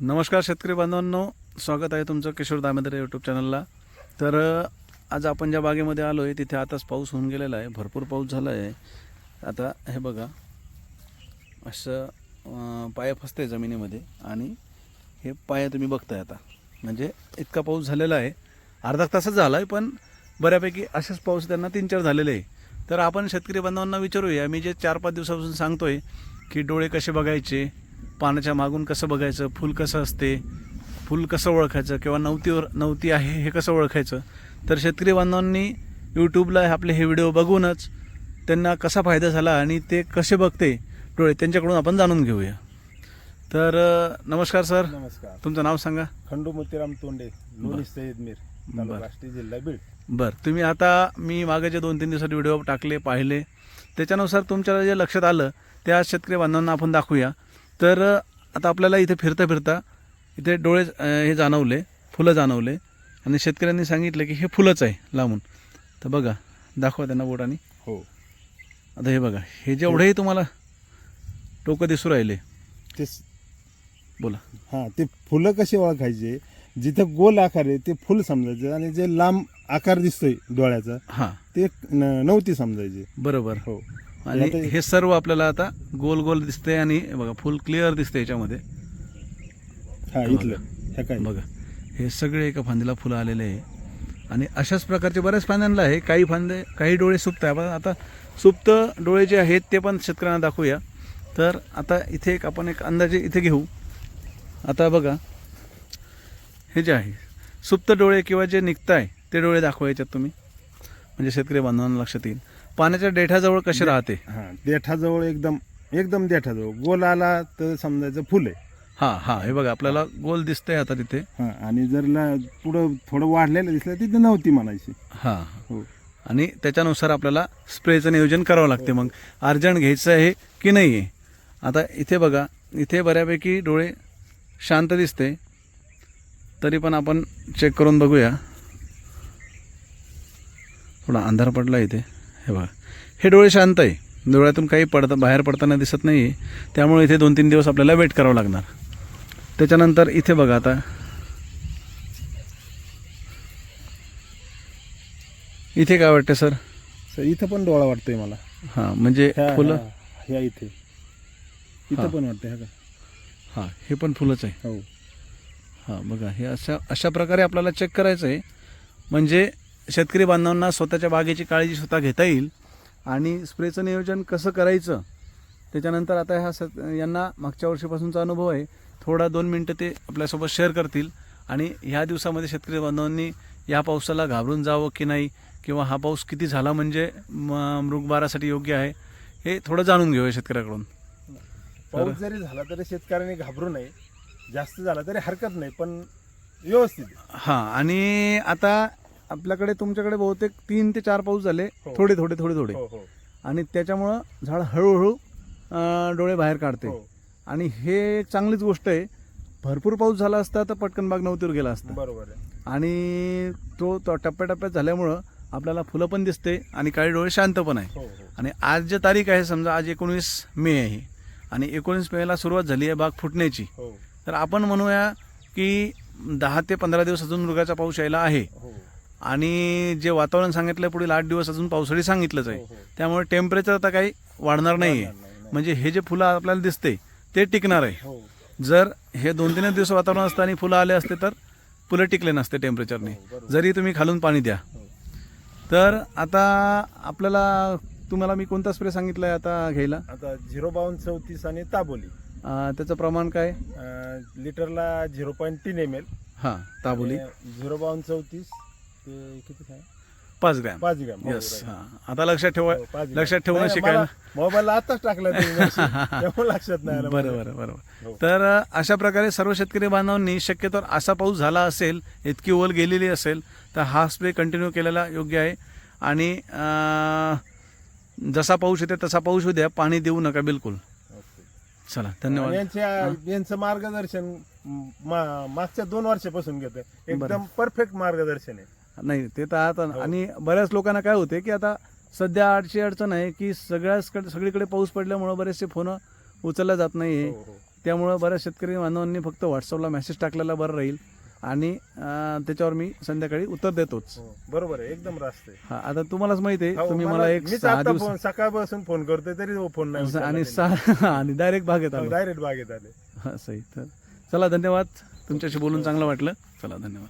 नमस्कार शेतकरी बांधवांनो स्वागत आहे तुमचं किशोर दामेदरे यूट्यूब चॅनलला तर आज आपण ज्या बागेमध्ये आलो आहे तिथे आताच पाऊस होऊन गेलेला आहे भरपूर पाऊस झाला आहे आता हे बघा असं पाय फसते जमिनीमध्ये आणि हे पाय तुम्ही बघताय आता. म्हणजे इतका पाऊस झालेला आहे. अर्धा तासच झाला आहे पण बऱ्यापैकी असेच पाऊस त्यांना तीन चार झालेले आहे. तर आपण शेतकरी बांधवांना विचारूया मी जे चार पाच दिवसापासून सांगतोय की डोळे कसे बघायचे पानाच्या मागून कसं बघायचं फुल कसं असते फुल कसं ओळखायचं किंवा नवतीवर नवती आहे हे कसं ओळखायचं? तर शेतकरी बांधवांनी यूट्यूबला आपले हे व्हिडिओ बघूनच त्यांना कसा फायदा झाला आणि ते कसे बघते डोळे त्यांच्याकडून आपण जाणून घेऊया. तर नमस्कार सर. नमस्कार. तुमचं नाव सांगा. खंडू मोतीराम तोंडे लोणी सय्यद मीर जिल्हा बीड. बरं. तुम्ही आता मी मागे जे दोन तीन दिवसात व्हिडिओ टाकले पाहिले त्याच्यानुसार तुमच्या जे लक्षात आलं ते आज शेतकरी बांधवांना आपण दाखवूया. तर आता आपल्याला इथे फिरता फिरता इथे डोळे हे जाणवले फुलं जाणवले. आणि शेतकऱ्यांनी सांगितलं की हे फुलंच आहे लांबून. तर बघा दाखवा त्यांना बोटाने. हो. आता हे बघा हे जेवढेही तुम्हाला टोकं दिसू राहिले. ते बोला. हा ते फुलं कशी ओळखायचे? जिथं गोल आकार आहे ते फुल समजायचं आणि जे लांब आकार दिसतोय डोळ्याचा हां. ते नव्हती समजायचे. बरोबर. हो. आणि आता- हे सर्व आपल्याला आता गोल गोल दिसते आणि हे बघा फुल क्लिअर दिसते याच्यामध्ये. हा इथलं. ह्या काय? बघा. हे सगळे एका फांदीला फुलं आलेले आहे. आणि अशाच प्रकारचे बऱ्याच फांद्यांना आहे. काही फांदे काही डोळे सुप्त आहे. आपण आता सुप्त डोळे जे आहेत ते पण शेतकऱ्यांना दाखवूया. तर आता इथे एक आपण एक अंदाजे इथे घेऊ. आता बघा. हे जे आहे सुप्त डोळे किंवा जे निघताय ते डोळे दाखवा याच्यात तुम्ही. म्हणजे शेतकरी बांधवांना लक्षात येईल. पाण्याच्या देठाजवळ कसे राहते? हा देठाजवळ एकदम एकदम देठाजवळ. गोल आला तर समजायचं फुल आहे. हां हां हे बघा आपल्याला गोल दिसतंय आता तिथे. हा आणि जर ला- पुढं थोडं वाढलेलं दिसलं तिथं नव्हती म्हणायची. हां. हो. आणि त्याच्यानुसार आपल्याला स्प्रेचं नियोजन करावं लागते. मग अर्जंट घ्यायचं आहे की नाही आहे आता इथे बघा इथे बऱ्यापैकी डोळे शांत दिसते. तरी पण आपण चेक करून बघूया. थोडा अंधार पडला इथे. हे बघा. हे डोळे शांत आहे. डोळ्यातून काही पडता बाहेर पडताना दिसत नाही आहे त्यामुळे इथे दोन तीन दिवस आपल्याला वेट करावं लागणार. त्याच्यानंतर इथे बघा आता. इथे काय वाटतं सर? सर इथं पण डोळा वाटतोय मला. हां म्हणजे फुलं? ह्या- इथे. इथं हा. पण वाटतंय ह्या का? हां हे पण फुलंच आहे. हो. हां बघा हे अशा अशा प्रकारे आपल्याला चेक करायचं आहे म्हणजे शेतकरी बांधवांना स्वतःच्या बागेची काळजी स्वतः घेता येईल आणि स्प्रेचं नियोजन कसं करायचं त्याच्यानंतर आता ह्या सत यांना मागच्या वर्षीपासूनचा अनुभव आहे. थोडा दोन मिनटं ते आपल्यासोबत शेअर करतील आणि ह्या दिवसामध्ये शेतकरी बांधवांनी या पावसाला घाबरून जावं की नाही किंवा हा पाऊस किती झाला म्हणजे म- मृगबारासाठी योग्य आहे हे थोडं जाणून घेऊया शेतकऱ्याकडून. पाऊस जरी झाला तरी शेतकऱ्यांनी घाबरू नये. जास्त झाला तरी हरकत नाही पण व्यवस्थित. हां आणि आता आपल्याकडे तुमच्याकडे बहुतेक तीन ते चार पाऊस झाले. हो. थोडे थोडे थोडे थोडे. हो हो. आणि त्याच्यामुळं झाड हळूहळू अं, डोळे बाहेर काढते. हो. आणि हे एक चांगलीच गोष्ट आहे. भरपूर पाऊस झाला असता तर पटकन बाग नव्हतीवर गेला असता. बरोबर आहे. आणि तो तो टप्प्याटप्प्यात झाल्यामुळं आपल्याला फुलं पण दिसते आणि काही डोळे शांत पण आहे. हो हो. आणि आज जे तारीख आहे समजा आज एकोणवीस मे आहे आणि एकोणीस मेला सुरुवात झाली आहे बाग फुटण्याची. हो. तर आपण म्हणूया की दहा ते पंधरा दिवस अजून मृगाचा पाऊस यायला आहे. हो. आणि जे वातावरण सांगितलं पुढील आठ दिवस अजून पावसाळी सांगितलंच आहे. हो, हो. त्यामुळे टेम्परेचर आता काही वाढणार नाही आहे. म्हणजे हे जे फुलं आपल्याला दिसते ते टिकणार आहे. हो. जर हे दोन तीनच दिवस वातावरण असतं आणि फुलं आले असते तर फुलं टिकले नसते टेम्परेचरने. जरी तुम्ही खालून पाणी द्या. तर आता आपल्याला तुम्हाला मी कोणता स्प्रे सांगितलं आहे आता घ्यायला? आता झिरो बावन्न चौतीस आणि ताबोली. त्याचं प्रमाण काय? लिटरला झिरो पॉईंट तीन एम एल हां ताबोली. झिरो बावन्न चौतीस ते किती काय पाच ग्रॅम पाच ग्रॅम हो, येस. हां आता लक्षात ठेवा हो, पाच ग्रॅम. लक्षात ठेवणं नाही, शिकायला मला मोबाईलला आताच टाकला तुम्ही message. त्यामुळे लक्षात नाही आलं माझ्या. बरोबर बरोबर हो. तर अ, अशा प्रकारे सर्व शेतकरी बांधवांनी शक्यतो असा पाऊस झाला असेल इतकी ओल गेलेली असेल तर हा स्प्रे कंटिन्यू केलेला योग्य आहे आणि अ, जसा पाऊस येते तसा पाऊस होऊ द्या पाणी देऊ नका बिलकुल Okay. चला धन्यवाद यांच्या यांचं मार्गदर्शन मा- मागच्या दोन वर्षापासून घेतोय. एकदम परफेक्ट मार्गदर्शन आहे नाही ते तर आता हो. आणि बऱ्याच लोकांना काय होते की आता सध्या अडची अडचण आहे की सगळ्याच सगळीकडे पाऊस पडल्यामुळं बरेचसे फोन उचलल्या जात नाही हो, हो. त्यामुळं बऱ्याच शेतकरी बांधवांनी फक्त व्हॉट्सअपला मेसेज टाकलेला बरं राहील आणि त्याच्यावर मी संध्याकाळी उत्तर देतोच. बरोबर आहे एकदम रास्त आहे. हा आता तुम्हालाच माहिती आहे तुम्ही मला- एक सकाळपासून फोन करतोय तरी फोन नाही आणि सहा आणि डायरेक्ट बागेत आलो. डायरेक्ट बागेत आले. हा सही तर चला धन्यवाद. तुमच्याशी बोलून चांगलं वाटलं. चला धन्यवाद.